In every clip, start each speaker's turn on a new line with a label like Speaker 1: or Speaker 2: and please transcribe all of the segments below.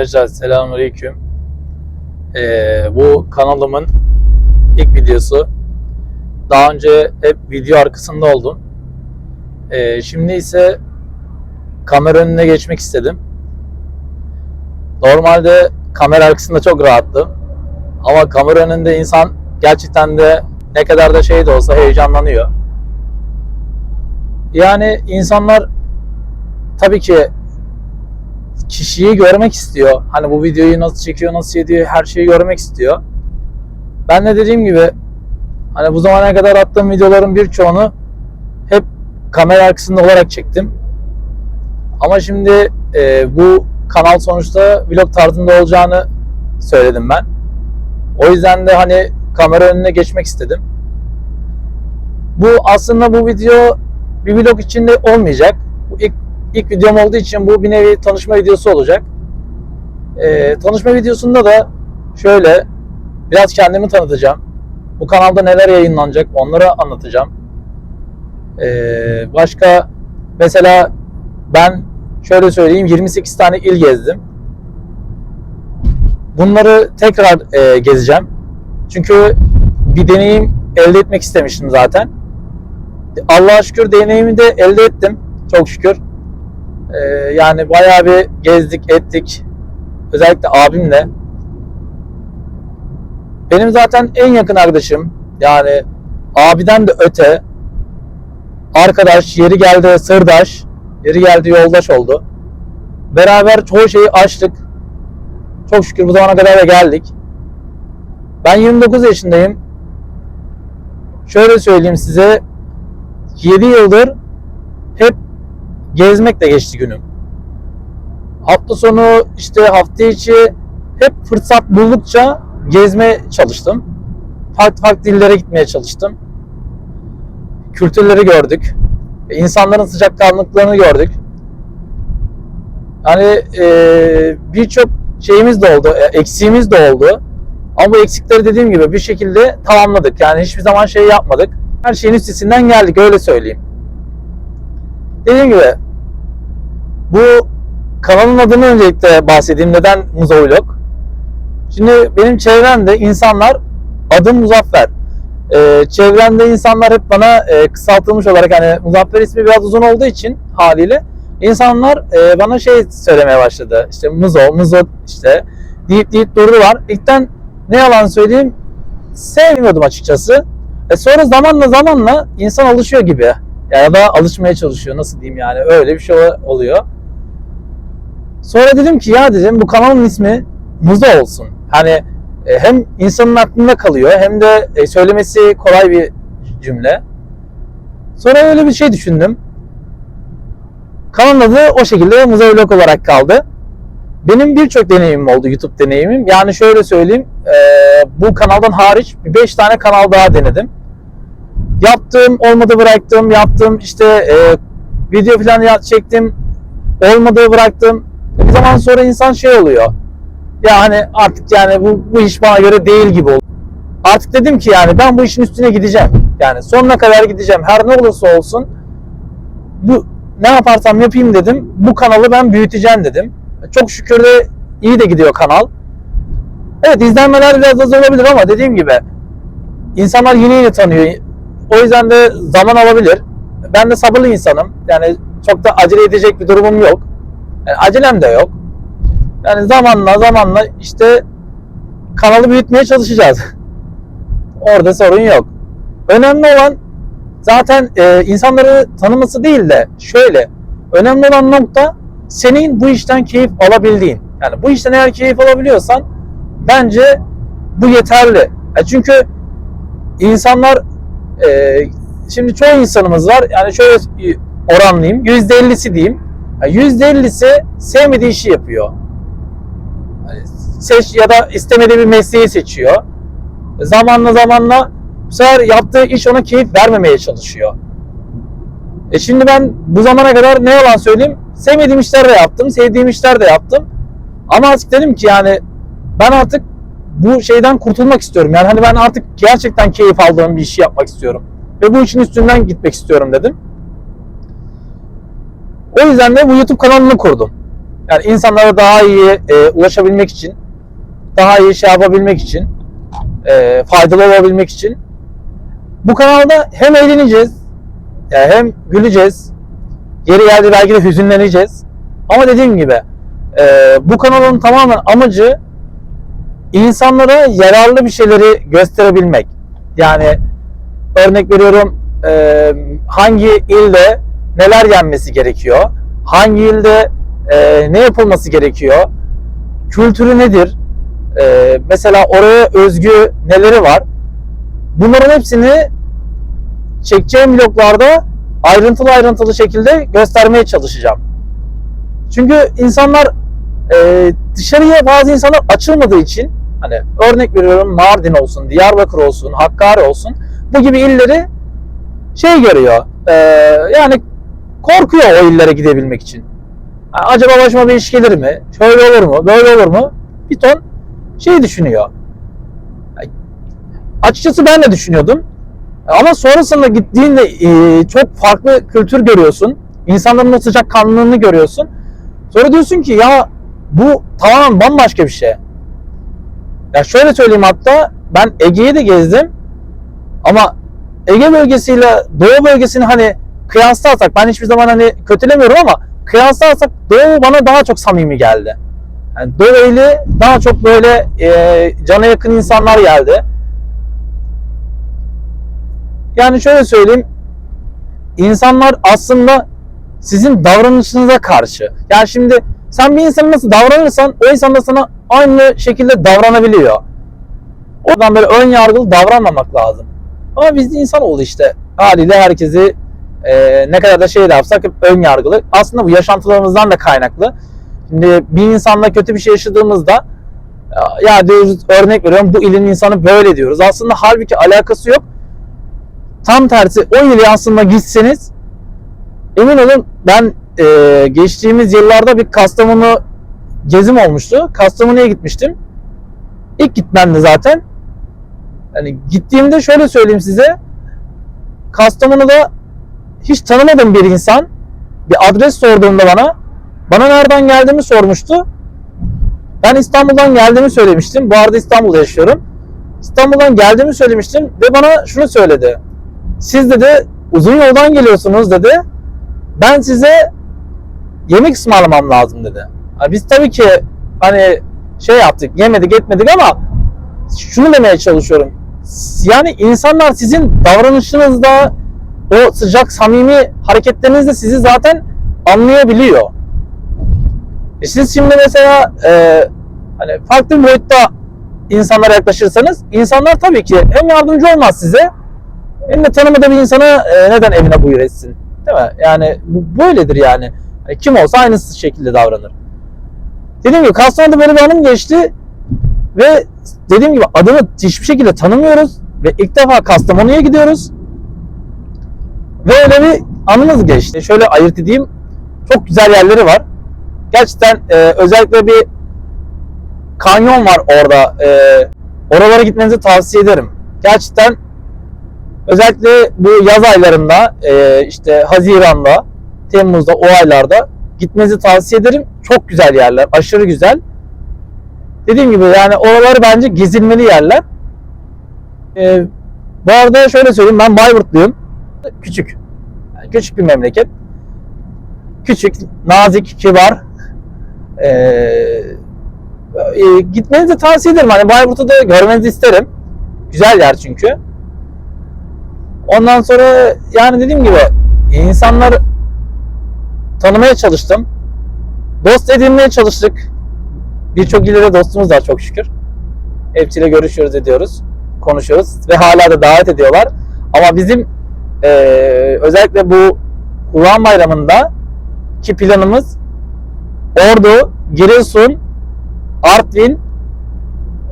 Speaker 1: Arkadaşlar selamünaleyküm. Ee, bu kanalımın ilk videosu. Daha önce hep video arkasında oldum. Ee, şimdi ise kamera önüne geçmek istedim. Normalde kamera arkasında çok rahattım. Ama kamera önünde insan gerçekten de ne kadar da şey de olsa heyecanlanıyor. Yani insanlar tabii ki kişiyi görmek istiyor. Hani bu videoyu nasıl çekiyor, nasıl ediyor, her şeyi görmek istiyor. Ben de dediğim gibi hani bu zamana kadar attığım videoların birçoğunu hep kamera arkasında olarak çektim. Ama şimdi e, bu kanal sonuçta vlog tarzında olacağını söyledim ben. O yüzden de hani kamera önüne geçmek istedim. Bu aslında bu video bir vlog içinde olmayacak. İlk videom olduğu için bu bir nevi tanışma videosu olacak. Ee, tanışma videosunda da şöyle biraz kendimi tanıtacağım. Bu kanalda neler yayınlanacak onları anlatacağım. Ee, başka mesela ben şöyle söyleyeyim 28 tane il gezdim. Bunları tekrar e, gezeceğim. Çünkü bir deneyim elde etmek istemiştim zaten. Allah'a şükür deneyimi de elde ettim. Çok şükür. Ee, yani bayağı bir gezdik ettik. Özellikle abimle. Benim zaten en yakın arkadaşım. Yani abiden de öte. Arkadaş, yeri geldi sırdaş, yeri geldi yoldaş oldu. Beraber çoğu şeyi açtık. Çok şükür bu zamana kadar da geldik. Ben 29 yaşındayım. Şöyle söyleyeyim size. 7 yıldır hep gezmekle geçti günüm. Hafta sonu işte hafta içi hep fırsat buldukça gezmeye çalıştım. Farklı farklı dillere gitmeye çalıştım. Kültürleri gördük. İnsanların sıcakkanlıklarını gördük. Hani e, birçok şeyimiz de oldu, e, eksiğimiz de oldu. Ama bu eksikleri dediğim gibi bir şekilde tamamladık. Yani hiçbir zaman şey yapmadık. Her şeyin üstesinden geldik öyle söyleyeyim. Dediğim gibi bu kanalın adını öncelikle bahsedeyim. Neden Muzavlog? Şimdi benim çevremde insanlar adım Muzaffer. Ee, çevremde insanlar hep bana e, kısaltılmış olarak hani Muzaffer ismi biraz uzun olduğu için haliyle insanlar e, bana şey söylemeye başladı. İşte Muzo, Muzo işte deyip deyip durdular. İlkten ne yalan söyleyeyim sevmiyordum açıkçası. E sonra zamanla zamanla insan alışıyor gibi. Ya alışmaya çalışıyor nasıl diyeyim yani öyle bir şey oluyor. Sonra dedim ki ya dedim bu kanalın ismi Muzo olsun. Hani e, hem insanın aklında kalıyor hem de e, söylemesi kolay bir cümle. Sonra öyle bir şey düşündüm. Kanalın adı o şekilde Muzo Vlog olarak kaldı. Benim birçok deneyimim oldu YouTube deneyimim. Yani şöyle söyleyeyim e, bu kanaldan hariç 5 tane kanal daha denedim. Yaptım, olmadı bıraktım, yaptım işte e, video falan çektim, olmadı bıraktım. Bir zaman sonra insan şey oluyor. Ya hani artık yani bu, bu iş bana göre değil gibi oldu. Artık dedim ki yani ben bu işin üstüne gideceğim. Yani sonuna kadar gideceğim. Her ne olursa olsun bu ne yaparsam yapayım dedim. Bu kanalı ben büyüteceğim dedim. Çok şükür de iyi de gidiyor kanal. Evet izlenmeler biraz az olabilir ama dediğim gibi insanlar yeni yeni tanıyor. O yüzden de zaman alabilir. Ben de sabırlı insanım. Yani çok da acele edecek bir durumum yok. Yani acelem de yok. Yani zamanla zamanla işte kanalı büyütmeye çalışacağız. Orada sorun yok. Önemli olan zaten e, insanları tanıması değil de şöyle. Önemli olan nokta senin bu işten keyif alabildiğin. Yani bu işten eğer keyif alabiliyorsan bence bu yeterli. Ya çünkü insanlar e, şimdi çoğu insanımız var. Yani şöyle oranlayayım. %50'si diyeyim. Yani %50'si sevmediği işi yapıyor. Yani seç ya da istemediği bir mesleği seçiyor. Zamanla zamanla bu sefer yaptığı iş ona keyif vermemeye çalışıyor. E şimdi ben bu zamana kadar ne yalan söyleyeyim sevmediğim işler de yaptım, sevdiğim işler de yaptım. Ama artık dedim ki yani ben artık bu şeyden kurtulmak istiyorum. Yani hani ben artık gerçekten keyif aldığım bir işi yapmak istiyorum. Ve bu işin üstünden gitmek istiyorum dedim. O yüzden de bu YouTube kanalını kurdum. Yani insanlara daha iyi e, ulaşabilmek için, daha iyi şey yapabilmek için, e, faydalı olabilmek için bu kanalda hem eğleneceğiz, yani hem güleceğiz, yeri geldi belki de hüzünleneceğiz. Ama dediğim gibi e, bu kanalın tamamen amacı insanlara yararlı bir şeyleri gösterebilmek. Yani örnek veriyorum e, hangi ilde neler yenmesi gerekiyor, hangi ilde e, ne yapılması gerekiyor, kültürü nedir, e, mesela oraya özgü neleri var. Bunların hepsini çekeceğim vloglarda ayrıntılı ayrıntılı şekilde göstermeye çalışacağım. Çünkü insanlar e, dışarıya bazı insanlar açılmadığı için hani örnek veriyorum Mardin olsun, Diyarbakır olsun, Hakkari olsun bu gibi illeri şey görüyor. e, yani korkuyor o illere gidebilmek için. Acaba başıma bir iş gelir mi? Şöyle olur mu? Böyle olur mu? Bir ton şey düşünüyor. Açıkçası ben de düşünüyordum. Ama sonrasında gittiğinde e, çok farklı kültür görüyorsun. İnsanların o sıcak kanlılığını görüyorsun. Sonra diyorsun ki ya bu tamamen bambaşka bir şey. Ya şöyle söyleyeyim hatta ben Ege'yi de gezdim. Ama Ege bölgesiyle Doğu bölgesini hani kıyaslarsak ben hiçbir zaman hani kötülemiyorum ama kıyaslarsak Doğu bana daha çok samimi geldi. Yani Doğu ili daha çok böyle e, cana yakın insanlar geldi. Yani şöyle söyleyeyim. insanlar aslında sizin davranışınıza karşı. Yani şimdi sen bir insana nasıl davranırsan o insan da sana aynı şekilde davranabiliyor. Oradan böyle ön yargılı davranmamak lazım. Ama biz de insanoğlu işte. Haliyle herkesi e, ne kadar da şey de yapsak hep ön yargılı. Aslında bu yaşantılarımızdan da kaynaklı. Şimdi bir insanla kötü bir şey yaşadığımızda ya- ya diyoruz örnek veriyorum bu ilin insanı böyle diyoruz. Aslında halbuki alakası yok. Tam tersi o ili aslında gitseniz emin olun ben e, geçtiğimiz yıllarda bir Kastamonu gezim olmuştu. Kastamonu'ya gitmiştim. İlk gitmemdi zaten. Yani gittiğimde şöyle söyleyeyim size. Kastamonu'da hiç tanımadığım bir insan bir adres sorduğunda bana bana nereden geldiğimi sormuştu. Ben İstanbul'dan geldiğimi söylemiştim. Bu arada İstanbul'da yaşıyorum. İstanbul'dan geldiğimi söylemiştim ve bana şunu söyledi. Siz dedi uzun yoldan geliyorsunuz dedi. Ben size yemek ısmarlamam lazım dedi. Biz tabii ki hani şey yaptık yemedik etmedik ama şunu demeye çalışıyorum. Yani insanlar sizin davranışınızda o sıcak samimi hareketlerinizde sizi zaten anlayabiliyor. E siz şimdi mesela e, hani farklı bir boyutta insanlara yaklaşırsanız insanlar tabii ki hem yardımcı olmaz size hem de tanımadığı bir insana e, neden evine buyur etsin. Değil mi? Yani bu böyledir yani. Yani Kim olsa aynı şekilde davranır. Dediğim gibi Kastamonu'da böyle bir anım geçti ve dediğim gibi adını hiçbir şekilde tanımıyoruz ve ilk defa Kastamonu'ya gidiyoruz. Ve öyle bir anımız geçti. Şöyle ayırt edeyim. Çok güzel yerleri var. Gerçekten e, özellikle bir kanyon var orada. E, oralara gitmenizi tavsiye ederim. Gerçekten özellikle bu yaz aylarında e, işte Haziran'da, Temmuz'da o aylarda gitmenizi tavsiye ederim. Çok güzel yerler. Aşırı güzel. Dediğim gibi yani oraları bence gezilmeli yerler. E, bu arada şöyle söyleyeyim ben Bayburtluyum. Küçük. Yani küçük bir memleket. Küçük, nazik, kibar. Ee, e, gitmenizi tavsiye ederim. Hani Bayburt'u da görmenizi isterim. Güzel yer çünkü. Ondan sonra yani dediğim gibi insanlar tanımaya çalıştım. Dost edinmeye çalıştık. Birçok ileride dostumuz var çok şükür. Hepsiyle görüşüyoruz ediyoruz. Konuşuyoruz ve hala da davet ediyorlar. Ama bizim eee, özellikle bu Kurban Bayramı'nda ki planımız Ordu, Giresun, Artvin,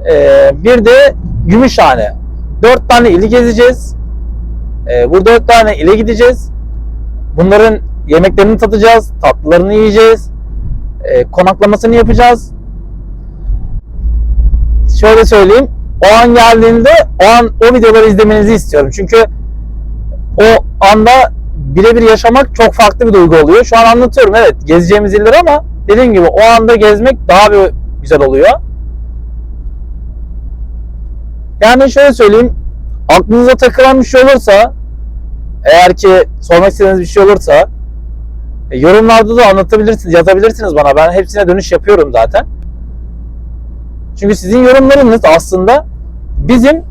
Speaker 1: eee, bir de Gümüşhane. Dört tane ili gezeceğiz. Eee, bu dört tane ile gideceğiz. Bunların yemeklerini tadacağız, tatlılarını yiyeceğiz, eee, konaklamasını yapacağız. Şöyle söyleyeyim, o an geldiğinde o an o videoları izlemenizi istiyorum. Çünkü o anda birebir yaşamak çok farklı bir duygu oluyor. Şu an anlatıyorum evet gezeceğimiz iller ama dediğim gibi o anda gezmek daha bir güzel oluyor. Yani şöyle söyleyeyim. Aklınıza takılan bir şey olursa eğer ki sormak istediğiniz bir şey olursa e, yorumlarda da anlatabilirsiniz, yazabilirsiniz bana. Ben hepsine dönüş yapıyorum zaten. Çünkü sizin yorumlarınız aslında bizim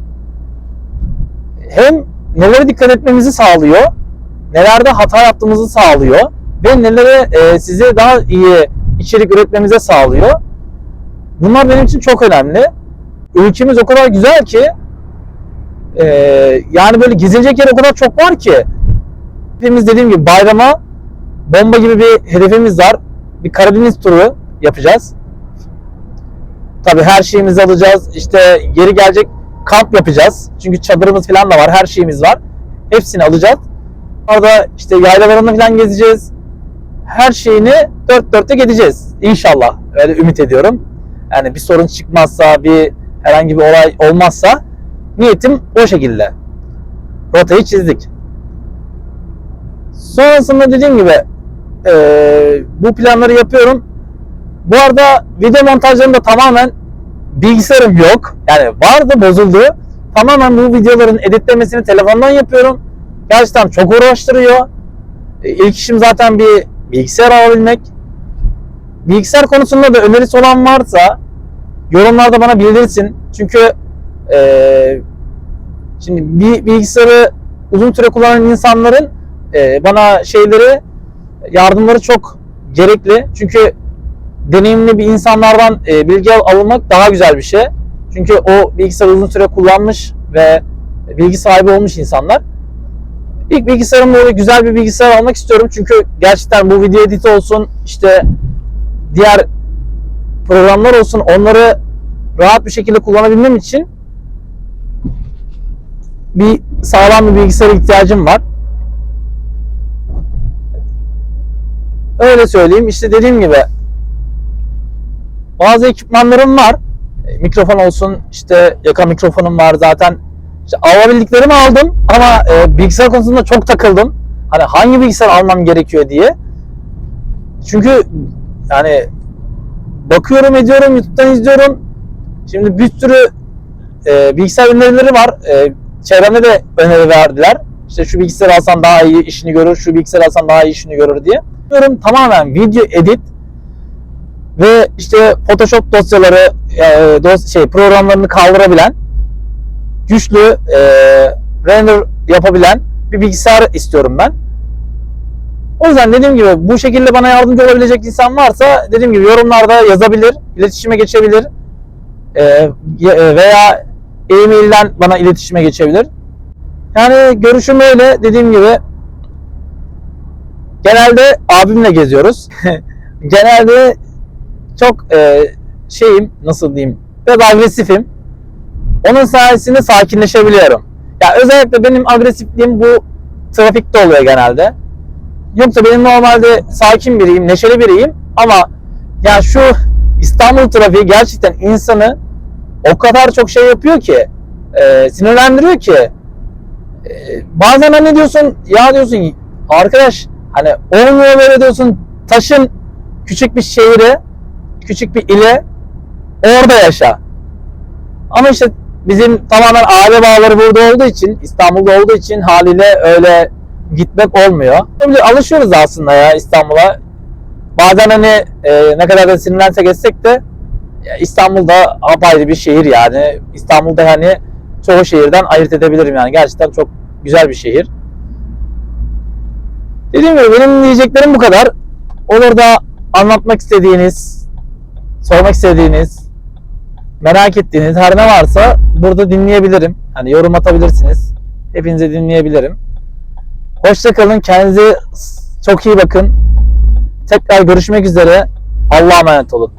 Speaker 1: hem nelere dikkat etmemizi sağlıyor, nelerde hata yaptığımızı sağlıyor ve nelere e, size daha iyi içerik üretmemize sağlıyor. Bunlar benim için çok önemli. Ülkemiz o kadar güzel ki e, yani böyle gezilecek yer o kadar çok var ki hepimiz dediğim gibi bayrama bomba gibi bir hedefimiz var. Bir Karadeniz turu yapacağız. Tabii her şeyimizi alacağız. İşte geri gelecek kamp yapacağız. Çünkü çadırımız falan da var. Her şeyimiz var. Hepsini alacağız. Orada işte yaylalarını falan gezeceğiz. Her şeyini dört dörtte gideceğiz. İnşallah. Öyle ümit ediyorum. Yani bir sorun çıkmazsa, bir herhangi bir olay olmazsa niyetim o şekilde. Rotayı çizdik. Sonrasında dediğim gibi eee, bu planları yapıyorum. Bu arada video montajlarında tamamen bilgisayarım yok. Yani vardı bozuldu. Tamamen bu videoların editlemesini telefondan yapıyorum. Gerçekten çok uğraştırıyor. E, İlk işim zaten bir bilgisayar alabilmek. Bilgisayar konusunda da önerisi olan varsa yorumlarda bana bildirsin. Çünkü e, şimdi bir bilgisayarı uzun süre kullanan insanların e, bana şeyleri yardımları çok gerekli. Çünkü deneyimli bir insanlardan e, bilgi al- alınmak daha güzel bir şey. Çünkü o bilgisayarı uzun süre kullanmış ve bilgi sahibi olmuş insanlar. İlk bilgisayarım böyle güzel bir bilgisayar almak istiyorum. Çünkü gerçekten bu video editi olsun işte diğer programlar olsun onları rahat bir şekilde kullanabilmem için bir sağlam bir bilgisayara ihtiyacım var. Öyle söyleyeyim. İşte dediğim gibi bazı ekipmanlarım var. E, Mikrofon olsun, işte yaka mikrofonum var zaten. İşte alabildiklerimi aldım ama e, bilgisayar konusunda çok takıldım. Hani hangi bilgisayar almam gerekiyor diye. Çünkü yani bakıyorum ediyorum, YouTube'dan izliyorum. Şimdi bir sürü e, bilgisayar önerileri var. E, çevremde de öneri verdiler. İşte şu bilgisayar alsan daha iyi işini görür, şu bilgisayar alsan daha iyi işini görür diye. Diyorum tamamen video edit ve işte Photoshop dosyaları e, dos şey programlarını kaldırabilen güçlü e, render yapabilen bir bilgisayar istiyorum ben. O yüzden dediğim gibi bu şekilde bana yardımcı olabilecek insan varsa dediğim gibi yorumlarda yazabilir, iletişime geçebilir E, e, veya e-mailden bana iletişime geçebilir. Yani görüşüm öyle dediğim gibi genelde abimle geziyoruz. genelde çok e, şeyim nasıl diyeyim biraz agresifim. Onun sayesinde sakinleşebiliyorum. Ya özellikle benim agresifliğim bu trafikte oluyor genelde. Yoksa benim normalde sakin biriyim, neşeli biriyim ama ya şu İstanbul trafiği gerçekten insanı o kadar çok şey yapıyor ki e, sinirlendiriyor ki e, bazen hani diyorsun ya diyorsun arkadaş hani olmuyor böyle diyorsun taşın küçük bir şehire küçük bir ile orada yaşa. Ama işte bizim tamamen aile bağları burada olduğu için, İstanbul'da olduğu için haliyle öyle gitmek olmuyor. Böyle alışıyoruz aslında ya İstanbul'a. Bazen hani e, ne kadar da sinirlensek etsek de İstanbul'da apayrı bir şehir yani. İstanbul'da yani çoğu şehirden ayırt edebilirim yani. Gerçekten çok güzel bir şehir. Dediğim gibi benim diyeceklerim bu kadar. Olur da anlatmak istediğiniz, sormak istediğiniz, merak ettiğiniz her ne varsa burada dinleyebilirim. Hani yorum atabilirsiniz. Hepinize dinleyebilirim. Hoşça kalın. Kendinize çok iyi bakın. Tekrar görüşmek üzere. Allah'a emanet olun.